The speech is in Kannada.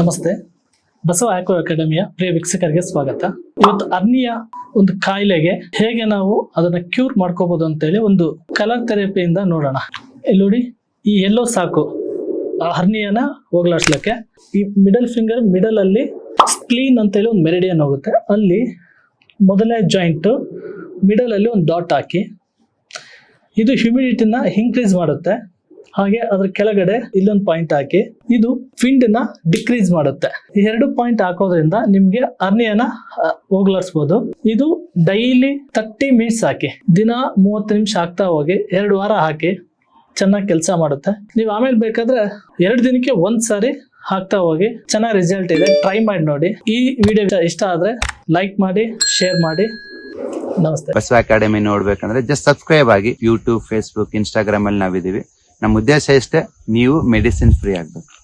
ನಮಸ್ತೆ. ಬಸವ ಆಕ್ವಾ ಅಕಾಡೆಮಿಯ ಪ್ರಿಯ ವೀಕ್ಷಕರಿಗೆ ಸ್ವಾಗತ. ಇವತ್ತು ಅರ್ನಿಯ ಒಂದು ಕಾಯಿಲೆಗೆ ಹೇಗೆ ನಾವು ಅದನ್ನ ಕ್ಯೂರ್ ಮಾಡ್ಕೋಬಹುದು ಅಂತೇಳಿ ಒಂದು ಕಲರ್ ಥೆರಪಿಯಿಂದ ನೋಡೋಣ. ಇಲ್ಲಿ ನೋಡಿ, ಈ ಎಲ್ಲೋ ಸಾಕು. ಹರ್ನಿಯನ ಹೋಗ್ಲಾಡ್ಸ್ಲಿಕ್ಕೆ ಈ ಮಿಡಲ್ ಫಿಂಗರ್ ಮಿಡಲ್ ಅಲ್ಲಿ ಸ್ಪ್ಲೀನ್ ಅಂತೇಳಿ ಒಂದು ಮೆರಿಡಿಯನ್ ಹೋಗುತ್ತೆ. ಅಲ್ಲಿ ಮೊದಲನೇ ಜಾಯಿಂಟ್, ಮಿಡಲ್ ಅಲ್ಲಿ ಒಂದು ಡಾಟ್ ಹಾಕಿ. ಇದು ಹ್ಯುಮಿಡಿಟಿನ ಇನ್ಕ್ರೀಸ್ ಮಾಡುತ್ತೆ. ಹಾಗೆ ಅದ್ರ ಕೆಳಗಡೆ ಇಲ್ಲೊಂದು ಪಾಯಿಂಟ್ ಹಾಕಿ. ಇದು ಫಿಂಡ್ನ ಡಿಕ್ರೀಸ್ ಮಾಡುತ್ತೆ. ಈ ಎರಡು ಪಾಯಿಂಟ್ ಹಾಕೋದ್ರಿಂದ ನಿಮ್ಗೆ ಅರ್ನಿಯನ ಹೋಗ್ಲಾಡ್ಸ್ಬೋದು. ಇದು ಡೈಲಿ ತರ್ಟಿ ಮಿನಿಟ್ಸ್ ಹಾಕಿ. ದಿನ ಮೂವತ್ತು ನಿಮಿಷ ಹಾಕ್ತಾ ಹೋಗಿ, ಎರಡು ವಾರ ಹಾಕಿ ಚೆನ್ನಾಗಿ ಕೆಲಸ ಮಾಡುತ್ತೆ. ನೀವು ಆಮೇಲೆ ಬೇಕಾದ್ರೆ ಎರಡು ದಿನಕ್ಕೆ ಒಂದ್ ಸಾರಿ ಹಾಕ್ತಾ ಹೋಗಿ, ಚೆನ್ನಾಗಿ ರಿಸಲ್ಟ್ ಇದೆ ಟ್ರೈ ಮಾಡಿ ನೋಡಿ. ಈ ವಿಡಿಯೋ ಇಷ್ಟ ಆದ್ರೆ ಲೈಕ್ ಮಾಡಿ ಶೇರ್ ಮಾಡಿ. ನಮಸ್ತೆ. ಬಸವ ಅಕಾಡೆಮಿ ನೋಡ್ಬೇಕಂದ್ರೆ ಜಸ್ಟ್ ಸಬ್ಸ್ಕ್ರೈಬ್ ಆಗಿ ಯೂಟ್ಯೂಬ್ ಫೇಸ್ಬುಕ್ ಇನ್ಸ್ಟಾಗ್ರಾಮ್ ಅಲ್ಲಿ ನಾವಿದೀವಿ ನಮ್ಮ ಉದ್ದೇಶ ಇಷ್ಟೇ ನೀವು ಮೆಡಿಸಿನ್ ಫ್ರೀ ಆಗ್ಬೇಕು.